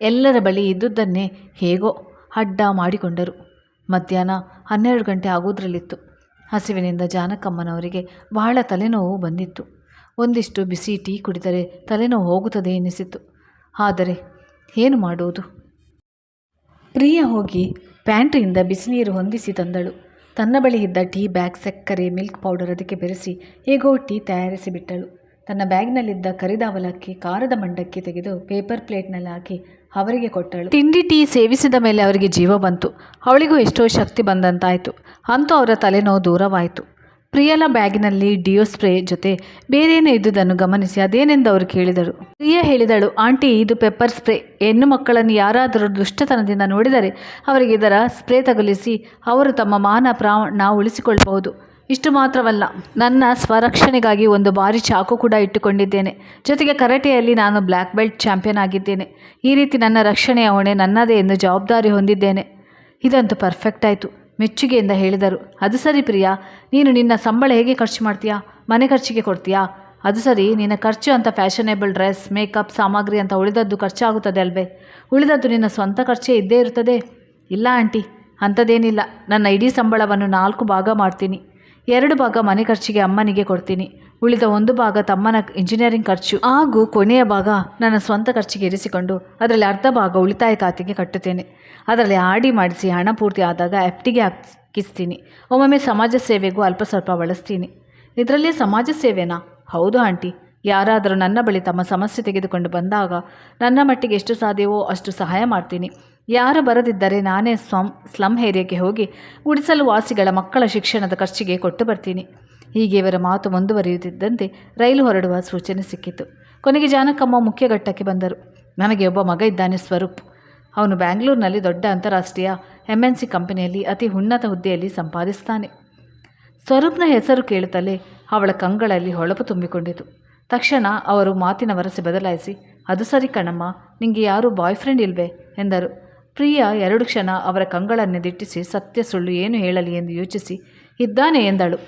ಎಲ್ಲರ ಬಳಿ ಇದ್ದುದನ್ನೇ ಹೇಗೋ ಅಡ್ಡ ಮಾಡಿಕೊಂಡರು. ಮಧ್ಯಾಹ್ನ ಹನ್ನೆರಡು ಗಂಟೆ ಆಗೋದ್ರಲ್ಲಿತ್ತು ಹಸಿವಿನಿಂದ ಜಾನಕಮ್ಮನವರಿಗೆ ಬಹಳ ತಲೆನೋವು ಬಂದಿತ್ತು. ಒಂದಿಷ್ಟು ಬಿಸಿ ಟೀ ಕುಡಿದರೆ ತಲೆನೋವು ಹೋಗುತ್ತದೆ ಎನಿಸಿತು. ಆದರೆ ಏನು ಮಾಡುವುದು? ಪ್ರಿಯ ಹೋಗಿ ಪ್ಯಾಂಟ್ರಿಯಿಂದ ಬಿಸಿನೀರು ಹೊಂದಿಸಿ ತಂದಳು. ತನ್ನ ಬಳಿ ಇದ್ದ ಟೀ ಬ್ಯಾಗ್ ಸಕ್ಕರೆ, ಮಿಲ್ಕ್ ಪೌಡರ್ ಅದಕ್ಕೆ ಬೆರೆಸಿ ಹೇಗೋ ಟೀ ತಯಾರಿಸಿ ಬಿಟ್ಟಳು ತನ್ನ ಬ್ಯಾಗ್ನಲ್ಲಿದ್ದ ಕರಿದ ಅವಲಕ್ಕಿ ಖಾರದ ಮಂಡಕ್ಕಿ ತೆಗೆದು ಪೇಪರ್ ಪ್ಲೇಟ್ನಲ್ಲಿ ಹಾಕಿ ಅವರಿಗೆ ಕೊಟ್ಟಳು. ತಿಂಡಿ ಟೀ ಸೇವಿಸಿದ ಮೇಲೆ ಅವರಿಗೆ ಜೀವ ಬಂತು. ಅವಳಿಗೂ ಎಷ್ಟೋ ಶಕ್ತಿ ಬಂದಂತಾಯಿತು. ಅಂತೂ ಅವರ ತಲೆನೋವು ದೂರವಾಯಿತು. ಪ್ರಿಯಲ ಬ್ಯಾಗಿನಲ್ಲಿ ಡಿಯೋ ಸ್ಪ್ರೇ ಜೊತೆ ಬೇರೇನೇ ಇದ್ದುದನ್ನು ಗಮನಿಸಿ ಅದೇನೆಂದು ಅವರು ಕೇಳಿದರು. ಪ್ರಿಯ ಹೇಳಿದಳು, ಆಂಟಿ, ಇದು ಪೆಪ್ಪರ್ ಸ್ಪ್ರೇ. ಹೆಣ್ಣು ಮಕ್ಕಳನ್ನು ಯಾರಾದರೂ ದುಷ್ಟತನದಿಂದ ನೋಡಿದರೆ ಅವರಿಗೆ ಇದರ ಸ್ಪ್ರೇ ತಗುಲಿಸಿ ಅವರು ತಮ್ಮ ಮಾನ ಪ್ರಾಣ ಉಳಿಸಿಕೊಳ್ಳಬಹುದು. ಇಷ್ಟು ಮಾತ್ರವಲ್ಲ, ನನ್ನ ಸ್ವರಕ್ಷಣೆಗಾಗಿ ಒಂದು ಬಾರಿ ಚಾಕು ಕೂಡ ಇಟ್ಟುಕೊಂಡಿದ್ದೇನೆ. ಜೊತೆಗೆ ಕರಾಟೆಯಲ್ಲಿ ನಾನು ಬ್ಲ್ಯಾಕ್ ಬೆಲ್ಟ್ ಚಾಂಪಿಯನ್ ಆಗಿದ್ದೇನೆ. ಈ ರೀತಿ ನನ್ನ ರಕ್ಷಣೆಯ ಹೊಣೆ ನನ್ನದೇ ಎಂದು ಜವಾಬ್ದಾರಿ ಹೊಂದಿದ್ದೇನೆ. ಇದಂತೂ ಪರ್ಫೆಕ್ಟ್ ಆಯಿತು. ಮೆಚ್ಚುಗೆಯಿಂದ ಹೇಳಿದರು. ಅದು ಸರಿ ಪ್ರಿಯಾ, ನೀನು ನಿನ್ನ ಸಂಬಳ ಹೇಗೆ ಖರ್ಚು ಮಾಡ್ತೀಯಾ? ಮನೆ ಖರ್ಚಿಗೆ ಕೊಡ್ತೀಯಾ? ಅದು ಸರಿ, ನಿನ್ನ ಖರ್ಚು ಅಂತ ಫ್ಯಾಷನೇಬಲ್ ಡ್ರೆಸ್, ಮೇಕಪ್, ಸಾಮಗ್ರಿ ಅಂತ ಉಳಿದದ್ದು ಖರ್ಚಾಗುತ್ತದೆ ಅಲ್ವೇ? ಉಳಿದದ್ದು ನಿನ್ನ ಸ್ವಂತ ಖರ್ಚೇ ಇದ್ದೇ ಇರುತ್ತದೆ? ಇಲ್ಲ ಆಂಟಿ, ಅಂಥದ್ದೇನಿಲ್ಲ. ನನ್ನ ಇಡೀ ಸಂಬಳವನ್ನು ನಾಲ್ಕು ಭಾಗ ಮಾಡ್ತೀನಿ. ಎರಡು ಭಾಗ ಮನೆ ಖರ್ಚಿಗೆ ಅಮ್ಮನಿಗೆ ಕೊಡ್ತೀನಿ. ಉಳಿದ ಒಂದು ಭಾಗ ತಮ್ಮನ ಇಂಜಿನಿಯರಿಂಗ್ ಖರ್ಚು. ಹಾಗೂ ಕೊನೆಯ ಭಾಗ ನನ್ನ ಸ್ವಂತ ಖರ್ಚಿಗೆ ಇರಿಸಿಕೊಂಡು, ಅದರಲ್ಲಿ ಅರ್ಧ ಭಾಗ ಉಳಿತಾಯ ಖಾತೆಗೆ ಕಟ್ಟುತ್ತೇನೆ. ಅದರಲ್ಲಿ ಆರ್ ಮಾಡಿಸಿ ಹಣ ಪೂರ್ತಿ ಆದಾಗ ಎಫ್ ಟಿಗೆ ಹಾಕಿಸ್ತೀನಿ. ಒಮ್ಮೊಮ್ಮೆ ಸಮಾಜ ಸೇವೆಗೂ ಅಲ್ಪ ಸ್ವಲ್ಪ ಬಳಸ್ತೀನಿ. ಇದರಲ್ಲಿ ಸಮಾಜ ಸೇವೆನಾ? ಹೌದು ಆಂಟಿ. ಯಾರಾದರೂ ನನ್ನ ಬಳಿ ತಮ್ಮ ಸಮಸ್ಯೆ ತೆಗೆದುಕೊಂಡು ಬಂದಾಗ ನನ್ನ ಮಟ್ಟಿಗೆ ಎಷ್ಟು ಸಾಧ್ಯವೋ ಅಷ್ಟು ಸಹಾಯ ಮಾಡ್ತೀನಿ. ಯಾರು ಬರದಿದ್ದರೆ ನಾನೇ ಸ್ವಂ ಸ್ಲಮ್ ಏರಿಯಾಕ್ಕೆ ಹೋಗಿ ಗುಡಿಸಲು ವಾಸಿಗಳ ಮಕ್ಕಳ ಶಿಕ್ಷಣದ ಖರ್ಚಿಗೆ ಕೊಟ್ಟು ಬರ್ತೀನಿ. ಹೀಗೆ ಇವರ ಮಾತು ಮುಂದುವರಿಯುತ್ತಿದ್ದಂತೆ ರೈಲು ಹೊರಡುವ ಸೂಚನೆ ಸಿಕ್ಕಿತು. ಕೊನೆಗೆ ಜಾನಕಮ್ಮ ಮುಖ್ಯ ಘಟ್ಟಕ್ಕೆ ಬಂದರು. ನನಗೆ ಒಬ್ಬ ಮಗ ಇದ್ದಾನೆ ಸ್ವರೂಪ್. ಅವನು ಬ್ಯಾಂಗ್ಳೂರಿನಲ್ಲಿ ದೊಡ್ಡ ಅಂತಾರಾಷ್ಟ್ರೀಯ ಎಂ ಎನ್ ಸಿ ಕಂಪನಿಯಲ್ಲಿ ಅತಿ ಉನ್ನತ ಹುದ್ದೆಯಲ್ಲಿ ಸಂಪಾದಿಸ್ತಾನೆ. ಸ್ವರೂಪ್ನ ಹೆಸರು ಕೇಳುತ್ತಲೇ ಅವಳ ಕಂಗಳಲ್ಲಿ ಹೊಳಪು ತುಂಬಿಕೊಂಡಿತು. ತಕ್ಷಣ ಅವರು ಮಾತಿನ ವರಸೆ ಬದಲಾಯಿಸಿ, ಅದು ಸರಿ ಕಣಮ್ಮ, ನಿಂಗೆ ಯಾರೂ ಬಾಯ್ ಫ್ರೆಂಡ್ ಇಲ್ವೇ? ಎಂದರು. ಪ್ರಿಯ ಎರಡು ಕ್ಷಣ ಅವರ ಕಂಗಳನ್ನು ದಿಟ್ಟಿಸಿ, ಸತ್ಯ ಸುಳ್ಳು ಏನು ಹೇಳಲಿ ಎಂದು ಯೋಚಿಸಿ, ಇದ್ದಾನೆ ಎಂದಳು.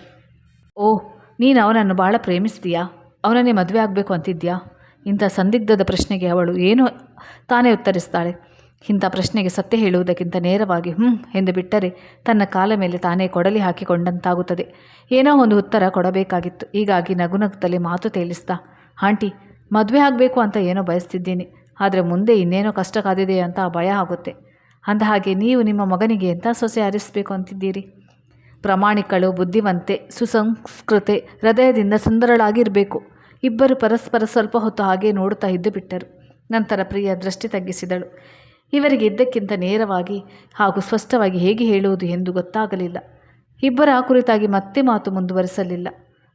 ಓ ನೀನು ಅವನನ್ನು ಭಾಳ ಪ್ರೇಮಿಸ್ತೀಯಾ? ಅವನನ್ನೇ ಮದುವೆ ಆಗಬೇಕು ಅಂತಿದ್ಯಾ? ಇಂಥ ಸಂದಿಗ್ಧದ ಪ್ರಶ್ನೆಗೆ ಅವಳು ಏನು ತಾನೇ ಉತ್ತರಿಸ್ತಾಳೆ. ಇಂಥ ಪ್ರಶ್ನೆಗೆ ಸತ್ಯ ಹೇಳುವುದಕ್ಕಿಂತ ನೇರವಾಗಿ ಹ್ಞೂ ಎಂದು ಬಿಟ್ಟರೆ ತನ್ನ ಕಾಲ ಮೇಲೆ ತಾನೇ ಕೊಡಲಿ ಹಾಕಿಕೊಂಡಂತಾಗುತ್ತದೆ. ಏನೋ ಒಂದು ಉತ್ತರ ಕೊಡಬೇಕಾಗಿತ್ತು. ಹೀಗಾಗಿ ನಗು ನಗುತ್ತಲೇ ಮಾತು ತೇಲಿಸ್ತಾ, ಆಂಟಿ, ಮದುವೆ ಆಗಬೇಕು ಅಂತ ಏನೋ ಬಯಸ್ತಿದ್ದೀನಿ. ಆದರೆ ಮುಂದೆ ಇನ್ನೇನೋ ಕಷ್ಟ ಕಾದಿದೆ ಅಂತ ಭಯ ಆಗುತ್ತೆ. ಅಂದಹಾಗೆ, ನೀವು ನಿಮ್ಮ ಮಗನಿಗೆ ಎಂಥ ಸೊಸೆ ಆರಿಸಬೇಕು ಅಂತಿದ್ದೀರಿ? ಪ್ರಾಮಾಣಿಕಳು, ಬುದ್ಧಿವಂತೆ, ಸುಸಂಸ್ಕೃತೆ, ಹೃದಯದಿಂದ ಸುಂದರಳಾಗಿರಬೇಕು. ಇಬ್ಬರು ಪರಸ್ಪರ ಸ್ವಲ್ಪ ಹೊತ್ತು ಹಾಗೆ ನೋಡುತ್ತಾ ಇದ್ದು ಬಿಟ್ಟರು. ನಂತರ ಪ್ರಿಯ ದೃಷ್ಟಿ ತಗ್ಗಿಸಿದಳು. ಇವರಿಗೆ ಇದ್ದಕ್ಕಿಂತ ನೇರವಾಗಿ ಹಾಗೂ ಸ್ಪಷ್ಟವಾಗಿ ಹೇಗೆ ಹೇಳುವುದು ಎಂದು ಗೊತ್ತಾಗಲಿಲ್ಲ. ಇಬ್ಬರ ಕುರಿತಾಗಿ ಮತ್ತೆ ಮಾತು ಮುಂದುವರಿಸಲಿಲ್ಲ.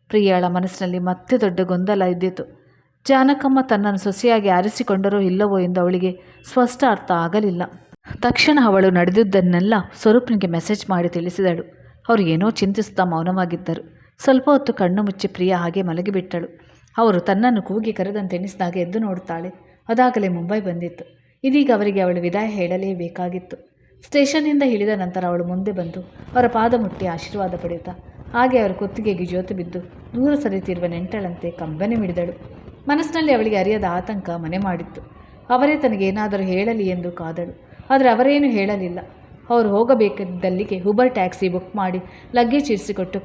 ಪ್ರಿಯಾಳ ಮನಸ್ಸಿನಲ್ಲಿ ಮತ್ತೆ ದೊಡ್ಡ ಗೊಂದಲ ಇದ್ದಿತು. ಜಾನಕಮ್ಮ ತನ್ನನ್ನು ಸೊಸೆಯಾಗಿ ಆರಿಸಿಕೊಂಡರೋ ಇಲ್ಲವೋ ಎಂದು ಅವಳಿಗೆ ಸ್ಪಷ್ಟ ಅರ್ಥ ಆಗಲಿಲ್ಲ. ತಕ್ಷಣ ಅವಳು ನಡೆದಿದ್ದನ್ನೆಲ್ಲ ಸ್ವರೂಪ್ನಿಗೆ ಮೆಸೇಜ್ ಮಾಡಿ ತಿಳಿಸಿದಳು. ಅವರು ಏನೋ ಚಿಂತಿಸುತ್ತಾ ಮೌನವಾಗಿದ್ದರು. ಸ್ವಲ್ಪ ಹೊತ್ತು ಕಣ್ಣು ಮುಚ್ಚಿ ಪ್ರಿಯ ಹಾಗೆ ಮಲಗಿಬಿಟ್ಟಳು. ಅವರು ತನ್ನನ್ನು ಕೂಗಿ ಕರೆದಂತೆನಿಸಿದಾಗ ಎದ್ದು ನೋಡುತ್ತಾಳೆ ಅದಾಗಲೇ ಮುಂಬೈ ಬಂದಿತ್ತು. ಇದೀಗ ಅವರಿಗೆ ಅವಳು ವಿದಾಯ ಹೇಳಲೇಬೇಕಾಗಿತ್ತು. ಸ್ಟೇಷನ್ನಿಂದ ಇಳಿದ ನಂತರ ಅವಳು ಮುಂದೆ ಬಂದು ಅವರ ಪಾದ ಮುಟ್ಟಿ ಆಶೀರ್ವಾದ ಪಡೆಯುತ್ತಾ, ಹಾಗೆ ಅವರ ಕುತ್ತಿಗೆಗೆ ಜ್ಯೋತಿ ಬಿದ್ದು ದೂರ ಸರಿತಿರುವ ನೆಂಟಳಂತೆ ಕಂಬನಿ ಮಿಡಿದಳು. ಮನಸ್ಸಿನಲ್ಲಿ ಅವಳಿಗೆ ಅರಿಯದ ಆತಂಕ ಮನೆ ಮಾಡಿತ್ತು. ಅವರೇ ತನಗೇನಾದರೂ ಹೇಳಲಿ ಎಂದು ಕಾದಳು. ಆದರೆ ಅವರೇನು ಹೇಳಲಿಲ್ಲ. ಅವರು ಹೋಗಬೇಕಿದ್ದಲ್ಲಿಗೆ ಉಬರ್ ಟ್ಯಾಕ್ಸಿ ಬುಕ್ ಮಾಡಿ ಲಗೇಜ್ ಇರಿಸಿಕೊಟ್ಟು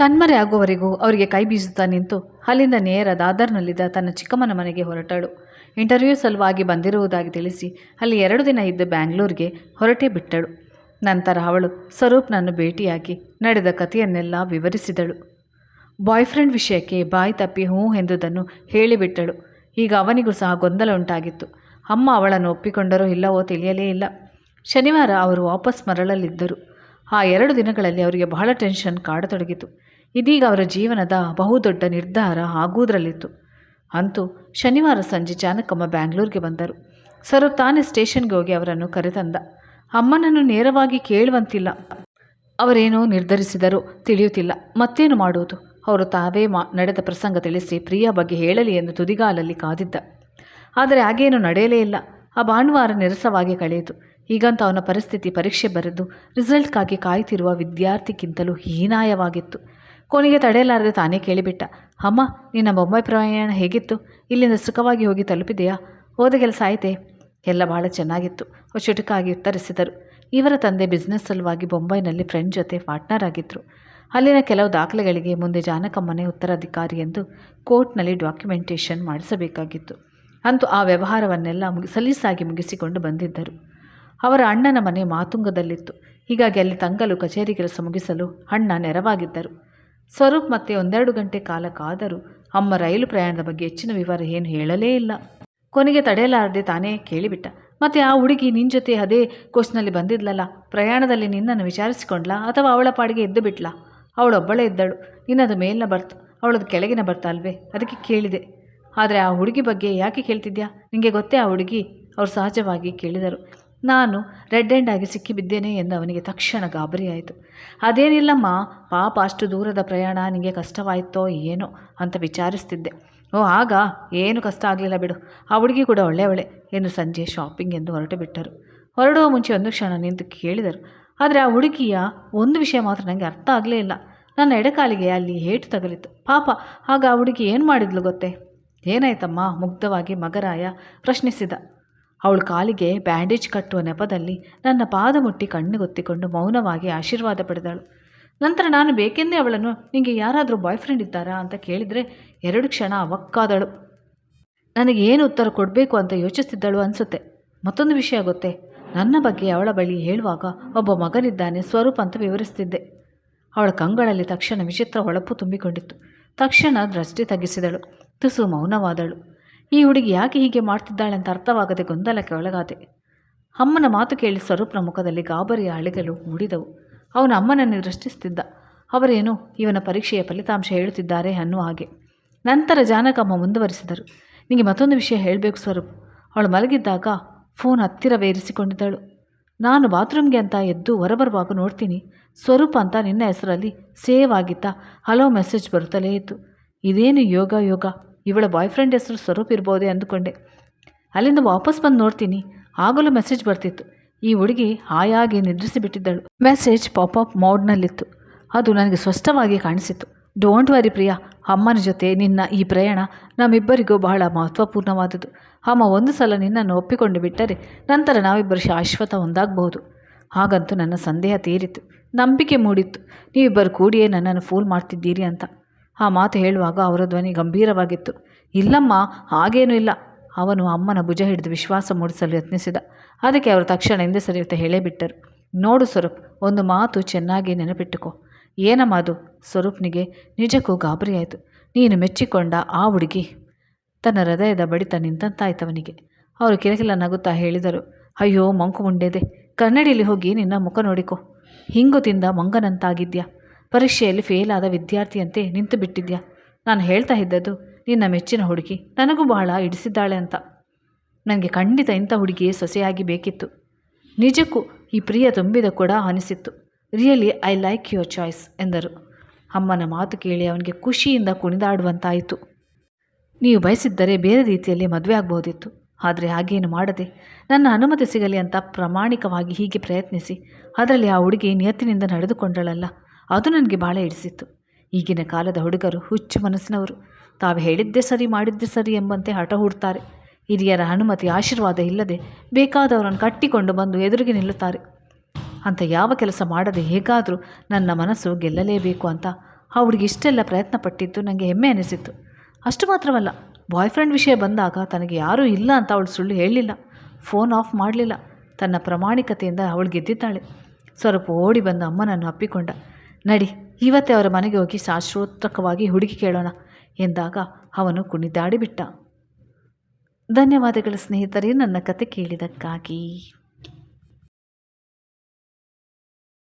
ಕಣ್ಮರೆ ಆಗುವವರೆಗೂ ಅವರಿಗೆ ಕೈ ಬೀಸುತ್ತಾ ನಿಂತು ಅಲ್ಲಿಂದ ನೇರ ದಾದರ್ನಲ್ಲಿದ್ದ ತನ್ನ ಚಿಕ್ಕಮ್ಮನ ಮನೆಗೆ ಹೊರಟಳು. ಇಂಟರ್ವ್ಯೂ ಸಲುವಾಗಿ ಬಂದಿರುವುದಾಗಿ ತಿಳಿಸಿ ಅಲ್ಲಿ ಎರಡು ದಿನ ಇದ್ದು ಬ್ಯಾಂಗ್ಳೂರಿಗೆ ಹೊರಟೇ ಬಿಟ್ಟಳು. ನಂತರ ಅವಳು ಸ್ವರೂಪ್ನನ್ನು ಭೇಟಿಯಾಗಿ ನಡೆದ ಕಥೆಯನ್ನೆಲ್ಲ ವಿವರಿಸಿದಳು. ಬಾಯ್ ವಿಷಯಕ್ಕೆ ಬಾಯಿ ತಪ್ಪಿ ಹ್ಞೂ ಎಂದುದನ್ನು ಹೇಳಿಬಿಟ್ಟಳು. ಈಗ ಅವನಿಗೂ ಸಹ ಗೊಂದಲ ಉಂಟಾಗಿತ್ತು. ಅಮ್ಮ ಅವಳನ್ನು ಒಪ್ಪಿಕೊಂಡರೋ ಇಲ್ಲವೋ ತಿಳಿಯಲೇ ಇಲ್ಲ. ಶನಿವಾರ ಅವರು ವಾಪಸ್ ಮರಳಲಿದ್ದರು. ಆ ಎರಡು ದಿನಗಳಲ್ಲಿ ಅವರಿಗೆ ಬಹಳ ಟೆನ್ಷನ್ ಕಾಡತೊಡಗಿತು. ಇದೀಗ ಅವರ ಜೀವನದ ಬಹುದೊಡ್ಡ ನಿರ್ಧಾರ ಆಗುವುದರಲ್ಲಿತ್ತು. ಅಂತೂ ಶನಿವಾರ ಸಂಜೆ ಜಾನಕಮ್ಮ ಬ್ಯಾಂಗ್ಳೂರಿಗೆ ಬಂದರು. ಸರು ತಾನೇ ಸ್ಟೇಷನ್ಗೆ ಹೋಗಿ ಅವರನ್ನು ಕರೆತಂದ. ಅಮ್ಮನನ್ನು ನೇರವಾಗಿ ಕೇಳುವಂತಿಲ್ಲ. ಅವರೇನೋ ನಿರ್ಧರಿಸಿದರೂ ತಿಳಿಯುತ್ತಿಲ್ಲ. ಮತ್ತೇನು ಮಾಡುವುದು? ಅವರು ತಾವೇ ಮಾ, ನಡೆದ ಪ್ರಸಂಗ ತಿಳಿಸಿ ಪ್ರಿಯಾ ಬಗ್ಗೆ ಹೇಳಲಿ ಎಂದು ತುದಿಗಾಲಲ್ಲಿ ಕಾದಿದ್ದ. ಆದರೆ ಹಾಗೇನು ನಡೆಯಲೇ ಇಲ್ಲ. ಆ ಭಾನುವಾರ ನಿರಸವಾಗಿ ಕಳೆಯಿತು. ಈಗಂತ ಅವನ ಪರಿಸ್ಥಿತಿ ಪರೀಕ್ಷೆ ಬರೆದು ರಿಸಲ್ಟ್ಗಾಗಿ ಕಾಯ್ತಿರುವ ವಿದ್ಯಾರ್ಥಿಗಿಂತಲೂ ಹೀನಾಯವಾಗಿತ್ತು. ಕೊನೆಗೆ ತಡೆಯಲಾರದೆ ತಾನೇ ಕೇಳಿಬಿಟ್ಟ. ಅಮ್ಮ ನಿನ್ನ ಬೊಂಬೈ ಪ್ರಯಾಣ ಹೇಗಿತ್ತು? ಇಲ್ಲಿಂದ ಸುಖವಾಗಿ ಹೋಗಿ ತಲುಪಿದೆಯಾ ಹೋದ ಕೆಲಸ ಆಯಿತೆ? ಎಲ್ಲ ಬಹಳ ಚೆನ್ನಾಗಿತ್ತು ಚುಟುಕಾಗಿ ಉತ್ತರಿಸಿದರು. ಇವರ ತಂದೆ ಬಿಸ್ನೆಸ್ ಸಲುವಾಗಿ ಬೊಂಬೈನಲ್ಲಿ ಫ್ರೆಂಡ್ ಜೊತೆ ಪಾರ್ಟ್ನರ್ ಆಗಿದ್ದರು ಅಲ್ಲಿನ ಕೆಲವು ದಾಖಲೆಗಳಿಗೆ ಮುಂದೆ ಜಾನಕಮ್ಮನೇ ಉತ್ತರಾಧಿಕಾರಿ ಎಂದು ಕೋರ್ಟ್ನಲ್ಲಿ ಡಾಕ್ಯುಮೆಂಟೇಷನ್ ಮಾಡಿಸಬೇಕಾಗಿತ್ತು. ಅಂತೂ ಆ ವ್ಯವಹಾರವನ್ನೆಲ್ಲ ಮುಗಿ, ಸಲೀಸಾಗಿ ಮುಗಿಸಿಕೊಂಡು ಬಂದಿದ್ದರು. ಅವರ ಅಣ್ಣನ ಮನೆ ಮಾತುಂಗದಲ್ಲಿತ್ತು. ಹೀಗಾಗಿ ಅಲ್ಲಿ ತಂಗಲು ಕಚೇರಿ ಕೆಲಸ ಮುಗಿಸಲು ಅಣ್ಣ ನೆರವಾಗಿದ್ದರು. ಸ್ವರೂಪ್ ಮತ್ತೆ ಒಂದೆರಡು ಗಂಟೆ ಕಾಲ ಕಾದರೂ ಅಮ್ಮ ರೈಲು ಪ್ರಯಾಣದ ಬಗ್ಗೆ ಹೆಚ್ಚಿನ ವಿವರ ಏನು ಹೇಳಲೇ ಇಲ್ಲ. ಕೊನೆಗೆ ತಡೆಯಲಾರದೆ ತಾನೇ ಕೇಳಿಬಿಟ್ಟ. ಮತ್ತೆ ಆ ಹುಡುಗಿ ನಿನ್ನ ಜೊತೆ ಅದೇ ಕೋಸ್ನಲ್ಲಿ ಬಂದಿದ್ಲಲ್ಲ, ಪ್ರಯಾಣದಲ್ಲಿ ನಿನ್ನನ್ನು ವಿಚಾರಿಸಿಕೊಂಡ್ಲಾ ಅಥವಾ ಅವಳ ಪಾಡಿಗೆ ಎದ್ದು ಬಿಟ್ಲಾ? ಅವಳೊಬ್ಬಳೇ ಇದ್ದಳು, ನಿನ್ನದು ಮೇಲಿನ ಬರ್ತ್, ಅವಳದು ಕೆಳಗಿನ ಬರ್ತ ಅಲ್ವೇ? ಅದಕ್ಕೆ ಕೇಳಿದೆ. ಆದರೆ ಆ ಹುಡುಗಿ ಬಗ್ಗೆ ಯಾಕೆ ಕೇಳ್ತಿದ್ಯಾ? ನಿಮಗೆ ಗೊತ್ತೇ ಆ ಹುಡುಗಿ? ಅವರು ಸಹಜವಾಗಿ ಕೇಳಿದರು. ನಾನು ರೆಡ್ ಹ್ಯಾಂಡ್ ಆಗಿ ಸಿಕ್ಕಿಬಿದ್ದೇನೆ ಎಂದು ಅವನಿಗೆ ತಕ್ಷಣ ಗಾಬರಿಯಾಯಿತು ಅದೇನಿಲ್ಲಮ್ಮ, ಪಾಪ ಅಷ್ಟು ದೂರದ ಪ್ರಯಾಣ ನಿಮಗೆ ಕಷ್ಟವಾಯಿತೋ ಏನೋ ಅಂತ ವಿಚಾರಿಸ್ತಿದ್ದೆ. ಓ, ಆಗ ಏನು ಕಷ್ಟ ಆಗಲಿಲ್ಲ ಬಿಡು. ಆ ಹುಡುಗಿ ಕೂಡ ಒಳ್ಳೆ ಒಳ್ಳೆ, ಎಂದು ಸಂಜೆ ಶಾಪಿಂಗ್ ಎಂದು ಹೊರಟು ಬಿಟ್ಟರು. ಹೊರಡುವ ಮುಂಚೆ ಒಂದು ಕ್ಷಣ ನಿಂತು ಕೇಳಿದರು. ಆದರೆ ಆ ಹುಡುಗಿಯ ಒಂದು ವಿಷಯ ಮಾತ್ರ ನನಗೆ ಅರ್ಥ ಆಗಲೇ ಇಲ್ಲ. ನನ್ನ ಎಡಕಾಲಿಗೆ ಅಲ್ಲಿ ಏಟು ತಗಲಿತ್ತು. ಪಾಪ, ಆಗ ಆ ಹುಡುಗಿ ಏನು ಮಾಡಿದ್ಲು ಗೊತ್ತೇ? ಏನಾಯ್ತಮ್ಮ? ಮುಗ್ಧವಾಗಿ ಮಗರಾಯ ಪ್ರಶ್ನಿಸಿದ. ಅವಳ ಕಾಲಿಗೆ ಬ್ಯಾಂಡೇಜ್ ಕಟ್ಟುವ ನೆಪದಲ್ಲಿ ನನ್ನ ಪಾದ ಮುಟ್ಟಿ ಕಣ್ಣಿಗೊತ್ತಿಕೊಂಡು ಮೌನವಾಗಿ ಆಶೀರ್ವಾದ ಪಡೆದಳು. ನಂತರ ನಾನು ಬೇಕೆಂದೇ ಅವಳನ್ನು ನಿಮಗೆ ಯಾರಾದರೂ ಬಾಯ್ ಫ್ರೆಂಡ್ ಇದ್ದಾರಾ ಅಂತ ಕೇಳಿದರೆ ಎರಡು ಕ್ಷಣ ಅವಕ್ಕಾದಳು. ನನಗೆ ಏನು ಉತ್ತರ ಕೊಡಬೇಕು ಅಂತ ಯೋಚಿಸ್ತಿದ್ದಳು ಅನಿಸುತ್ತೆ. ಮತ್ತೊಂದು ವಿಷಯ ಗೊತ್ತೇ? ನನ್ನ ಬಗ್ಗೆ ಅವಳ ಬಳಿ ಹೇಳುವಾಗ ಒಬ್ಬ ಮಗನಿದ್ದಾನೆ ಸ್ವರೂಪ್ ಅಂತ ವಿವರಿಸ್ತಿದ್ದೆ. ಅವಳ ಕಂಗಳಲ್ಲಿ ತಕ್ಷಣ ವಿಚಿತ್ರ ಹೊಳಪು ತುಂಬಿಕೊಂಡಿತ್ತು. ತಕ್ಷಣ ದೃಷ್ಟಿ ತಗ್ಗಿಸಿದಳು. ತುಸು ಮೌನವಾದಳು. ಹುಡುಗಿ ಯಾಕೆ ಹೀಗೆ ಮಾಡ್ತಿದ್ದಾಳೆ ಅಂತ ಅರ್ಥವಾಗದೆ ಗೊಂದಲಕ್ಕೆ ಒಳಗಾದೆ. ಅಮ್ಮನ ಮಾತು ಕೇಳಿ ಸ್ವರೂಪ್ನ ಮುಖದಲ್ಲಿ ಗಾಬರಿಯ ಅಳೆಗಳು ಮೂಡಿದವು. ಅವನ ಅಮ್ಮನನ್ನು ದೃಷ್ಟಿಸ್ತಿದ್ದ ಅವರೇನು, ಇವನ ಪರೀಕ್ಷೆಯ ಫಲಿತಾಂಶ ಹೇಳುತ್ತಿದ್ದಾರೆ ಅನ್ನುವ ಹಾಗೆ. ನಂತರ ಜಾನಕಮ್ಮ ಮುಂದುವರಿಸಿದರು. ನಿಮಗೆ ಮತ್ತೊಂದು ವಿಷಯ ಹೇಳಬೇಕು ಸ್ವರೂಪ್. ಅವಳು ಮಲಗಿದ್ದಾಗ ಫೋನ್ ಹತ್ತಿರವೇ ಇರಿಸಿಕೊಂಡಿದ್ದಳು. ನಾನು ಬಾತ್ರೂಮ್ಗೆ ಅಂತ ಎದ್ದು ಹೊರಬರುವಾಗ ನೋಡ್ತೀನಿ, ಸ್ವರೂಪ ಅಂತ ನಿನ್ನ ಹೆಸರಲ್ಲಿ ಸೇವ್ ಆಗಿತ್ತ ಹಲೋ ಮೆಸೇಜ್ ಬರುತ್ತಲೇ ಇತ್ತು. ಇದೇನು ಯೋಗ ಯೋಗ? ಇವಳ ಬಾಯ್ ಫ್ರೆಂಡ್ ಹೆಸರು ಸ್ವರೂಪ್ ಇರ್ಬೋದೇ ಅಂದುಕೊಂಡೆ. ಅಲ್ಲಿಂದ ವಾಪಸ್ ಬಂದು ನೋಡ್ತೀನಿ. ಆಗಲೂ ಮೆಸೇಜ್ ಬರ್ತಿತ್ತು. ಈ ಹುಡುಗಿ ಹಾಯಾಗಿ ನಿದ್ರಿಸಿ ಬಿಟ್ಟಿದ್ದಳು. ಮೆಸೇಜ್ ಪಾಪಪ್ ಮೋಡ್ನಲ್ಲಿತ್ತು ಅದು ನನಗೆ ಸ್ಪಷ್ಟವಾಗಿ ಕಾಣಿಸಿತು ಡೋಂಟ್ ವರಿ ಪ್ರಿಯಾ. ಅಮ್ಮನ ಜೊತೆ ನಿನ್ನ ಈ ಪ್ರಯಾಣ ನಮ್ಮಿಬ್ಬರಿಗೂ ಬಹಳ ಮಹತ್ವಪೂರ್ಣವಾದುದು ಅಮ್ಮ ಒಂದು ಸಲ ನಿನ್ನನ್ನು ಒಪ್ಪಿಕೊಂಡು ಬಿಟ್ಟರೆ ನಂತರ ನಾವಿಬ್ಬರು ಶಾಶ್ವತ ಒಂದಾಗಬಹುದು. ಹಾಗಂತೂ ನನ್ನ ಸಂದೇಹ ತೀರಿತು. ನಂಬಿಕೆ ಮೂಡಿತ್ತು. ನೀವಿಬ್ಬರು ಕೂಡಿಯೇ ನನ್ನನ್ನು ಫೂಲ್ ಮಾಡ್ತಿದ್ದೀರಿ ಅಂತ. ಆ ಮಾತು ಹೇಳುವಾಗ ಅವರ ಧ್ವನಿ ಗಂಭೀರವಾಗಿತ್ತು. ಇಲ್ಲಮ್ಮ, ಹಾಗೇನೂ ಇಲ್ಲ. ಅವನು ಅಮ್ಮನ ಭುಜ ಹಿಡಿದು ವಿಶ್ವಾಸ ಮೂಡಿಸಲು ಯತ್ನಿಸಿದ. ಅದಕ್ಕೆ ಅವರು ತಕ್ಷಣ ಹಿಂದೆ ಸರಿಯುತ್ತೆ ಹೇಳೇ ಬಿಟ್ಟರು ನೋಡು ಸ್ವರೂಪ್, ಒಂದು ಮಾತು ಚೆನ್ನಾಗಿ ನೆನಪಿಟ್ಟುಕೋ. ಏನಮ್ಮ ಅದು? ಸ್ವರೂಪ್ನಿಗೆ ನಿಜಕ್ಕೂ ಗಾಬರಿಯಾಯಿತು. ನೀನು ಮೆಚ್ಚಿಕೊಂಡ ಆ ಹುಡುಗಿ. ತನ್ನ ಹೃದಯದ ಬಡಿತ ನಿಂತಂತಾಯ್ತವನಿಗೆ. ಅವರು ಕಿಲಕಿಲ ನಗುತ್ತಾ ಹೇಳಿದರು, ಅಯ್ಯೋ, ಮಂಕು ಮುಂಡೆದೆ ಕನ್ನಡಿಯಲ್ಲಿ ಹೋಗಿ ನಿನ್ನ ಮುಖ ನೋಡಿಕೊ. ಹಿಂಗು ತಿಂದ ಮಂಗನಂತಾಗಿದ್ಯಾ? ಪರೀಕ್ಷೆಯಲ್ಲಿ ಫೇಲ್ ಆದ ವಿದ್ಯಾರ್ಥಿಯಂತೆ ನಿಂತು ಬಿಟ್ಟಿದ್ಯಾ? ನಾನು ಹೇಳ್ತಾ ಇದ್ದದ್ದು, ನಿನ್ನ ಮೆಚ್ಚಿನ ಹುಡುಗಿ ನನಗೂ ಬಹಳ ಇಡಿಸಿದ್ದಾಳೆ ಅಂತ. ನನಗೆ ಖಂಡಿತ ಇಂಥ ಹುಡುಗಿಯೇ ಸೊಸೆಯಾಗಿ ಬೇಕಿತ್ತು. ನಿಜಕ್ಕೂ ಈ ಪ್ರಿಯ ತುಂಬಿದ ಕೂಡ ಅನಿಸಿತ್ತು. Really I like your choice ಎಂದರು. ಅಮ್ಮನ ಮಾತು ಕೇಳಿ ಅವನಿಗೆ ಖುಷಿಯಿಂದ ಕುಣಿದಾಡುವಂತಾಯಿತು. ನೀವು ಬಯಸಿದ್ದರೆ ಬೇರೆ ರೀತಿಯಲ್ಲಿ ಮದುವೆ ಆಗ್ಬೋದಿತ್ತು. ಆದರೆ ಹಾಗೇನು ಮಾಡದೆ, ನನ್ನ ಅನುಮತಿ ಸಿಗಲಿ ಅಂತ ಪ್ರಾಮಾಣಿಕವಾಗಿ ಹೀಗೆ ಪ್ರಯತ್ನಿಸಿ, ಅದರಲ್ಲಿ ಆ ಹುಡುಗಿ ನಿಯತ್ತಿನಿಂದ ನಡೆದುಕೊಂಡಳಲ್ಲ. ಅದು ನನಗೆ ಭಾಳ ಹಿಡಿಸಿತ್ತು. ಈಗಿನ ಕಾಲದ ಹುಡುಗರು ಹುಚ್ಚು ಮನಸ್ಸಿನವರು. ತಾವು ಹೇಳಿದ್ದೆ ಸರಿ, ಮಾಡಿದ್ದೆ ಸರಿ ಎಂಬಂತೆ ಹಠ ಹೂಡ್ತಾರೆ. ಹಿರಿಯರ ಅನುಮತಿ ಆಶೀರ್ವಾದ ಇಲ್ಲದೆ ಬೇಕಾದವರನ್ನು ಕಟ್ಟಿಕೊಂಡು ಬಂದು ಎದುರಿಗೆ ನಿಲ್ಲುತ್ತಾರೆ. ಅಂತ ಯಾವ ಕೆಲಸ ಮಾಡದೆ ಹೇಗಾದರೂ ನನ್ನ ಮನಸ್ಸು ಗೆಲ್ಲಲೇಬೇಕು ಅಂತ ಆ ಹುಡುಗಿ ಇಷ್ಟೆಲ್ಲ ಪ್ರಯತ್ನ ಪಟ್ಟಿದ್ದು ನನಗೆ ಹೆಮ್ಮೆ ಅನಿಸಿತ್ತು. ಅಷ್ಟು ಮಾತ್ರವಲ್ಲ ಬಾಯ್ ಫ್ರೆಂಡ್ ವಿಷಯ ಬಂದಾಗ ತನಗೆ ಯಾರೂ ಇಲ್ಲ ಅಂತ ಅವಳು ಸುಳ್ಳು ಹೇಳಲಿಲ್ಲ ಫೋನ್ ಆಫ್ ಮಾಡಲಿಲ್ಲ. ತನ್ನ ಪ್ರಾಮಾಣಿಕತೆಯಿಂದ ಅವಳು ಗೆದ್ದಿದ್ದಾಳೆ. ಸ್ವಲ್ಪ ಓಡಿ ಬಂದು ಅಮ್ಮನನ್ನು ಅಪ್ಪಿಕೊಂಡ. ನಡಿ, ಇವತ್ತೇ ಅವರ ಮನೆಗೆ ಹೋಗಿ ಶಾಶ್ವತವಾಗಿ ಹುಡುಗಿ ಕೇಳೋಣ ಎಂದಾಗ ಅವನು ಕುಣಿದಾಡಿಬಿಟ್ಟ ಧನ್ಯವಾದಗಳು ಸ್ನೇಹಿತರೇ, ನನ್ನ ಕತೆ ಕೇಳಿದ್ದಕ್ಕಾಗಿ.